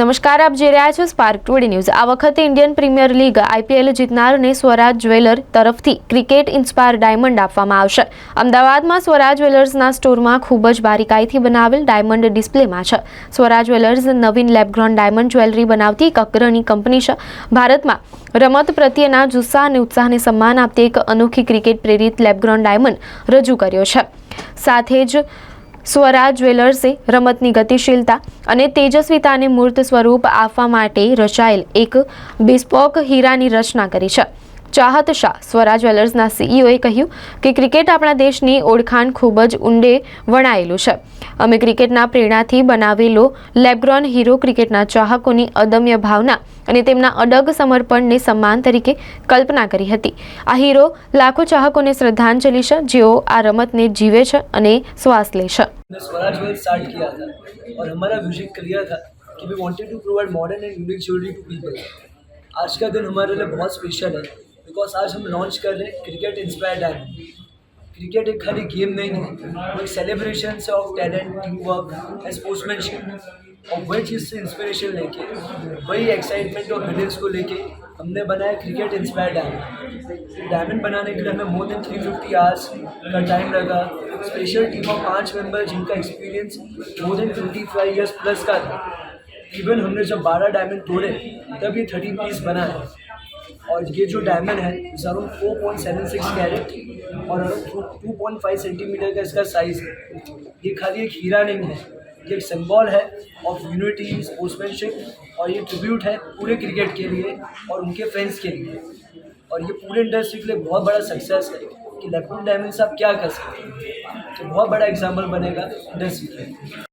નમસ્કાર આપ જોઈ રહ્યા છો સ્પાર્ક ટુડે ન્યૂઝ આ વખતે ઇન્ડિયન પ્રીમિયર લીગ આઈપીએલ જીતનારને સ્વરાજ જ્વેલર તરફથી ક્રિકેટ ઇન્સ્પાયર ડાયમંડ આપવામાં આવશે અમદાવાદમાં સ્વરાજ જ્વેલર્સના સ્ટોરમાં ખૂબ જ બારીકાઈથી બનાવેલ ડાયમંડ ડિસ્પ્લેમાં છે સ્વરાજ જ્વેલર્સ નવીન લેબગ્રોન ડાયમંડ જ્વેલરી બનાવતી એક અગ્રણી કંપની છે ભારતમાં રમત પ્રત્યેના જુસ્સા અને ઉત્સાહને સન્માન આપતી એક અનોખી ક્રિકેટ પ્રેરિત લેબગ્રોન ડાયમંડ રજૂ કર્યો છે સાથે જ સ્વરાજ જ્વેલર્સે રમતની ગતિશીલતા અને તેજસ્વીતાને મૂર્ત સ્વરૂપ આપવા માટે રચાયેલ એક બિસ્પોક હીરાની રચના કરી છે ચાહત શાહ સ્વરાજ વેલર્સના સીઈઓએ કહ્યું કે ક્રિકેટ આપણા દેશની ઓળખાણ ખૂબ જ ઊંડે વણાયેલું છે અમે ક્રિકેટના પ્રેરણાથી બનાવેલો લેબ્રોન હીરો ક્રિકેટના ચાહકોની અદમ્ય ભાવના અને તેમના અડગ સમર્પણને સન્માન તરીકે કલ્પના કરી હતી આ હીરો લાખો ચાહકોને શ્રદ્ધાંજલિ છે જેઓ આ રમતને જીવે છે અને શ્વાસ લે છે स्वराज को स्टार्ट किया था और हमारा विजन बिकॉज आज हम लॉन्च कर रहे हैं क्रिकेट इंस्पायर डायमंड क्रिकेट एक खाली गेम नहीं है वो एक celebration of talent team work and sportsmanship और वही चीज़ से इंस्पिरेशन लेके वही एक्साइटमेंट और फीलिंग्स को लेके हमने बनाया क्रिकेट इंस्पायर डायमंड डायमंड बनाने के लिए हमें more than three fifty hours का टाइम लगा स्पेशल टीम ऑफ पाँच मेंबर जिनका experience more than twenty five years plus का था इवन हमने जब बारह डायमंड तोड़े तब ये थर्टी पीस बना है और ये जो डायमंड है is around four point seven six carat और around two point five centimetre का इसका साइज़ है ये खाली एक हीरा नहीं है ये एक सिम्बॉल है ऑफ यूनिटी स्पोर्ट्समैनशिप और ये ट्रिब्यूट है पूरे क्रिकेट के लिए और उनके फैंस के लिए और ये पूरे इंडस्ट्री के लिए बहुत बड़ा सक्सेस है कि लखनऊ डायमंड आप क्या कर सकते हैं तो बहुत बड़ा एग्जाम्पल बनेगा इंडस्ट्री के लिए